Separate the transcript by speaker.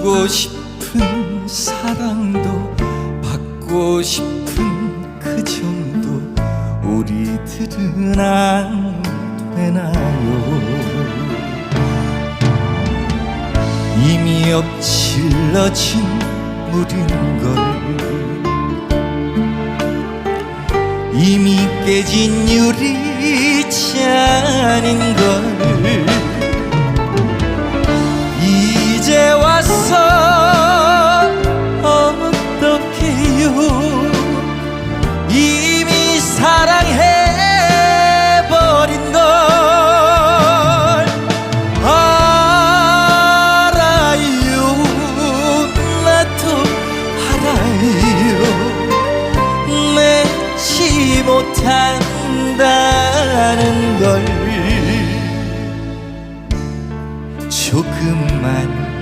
Speaker 1: 주고 싶은 사랑도 받고 싶은 그 정도 우리들은 안 되나요. 이미 엎질러진 물인 걸 이미 깨진 유리잔인걸 못한다는 걸 조금만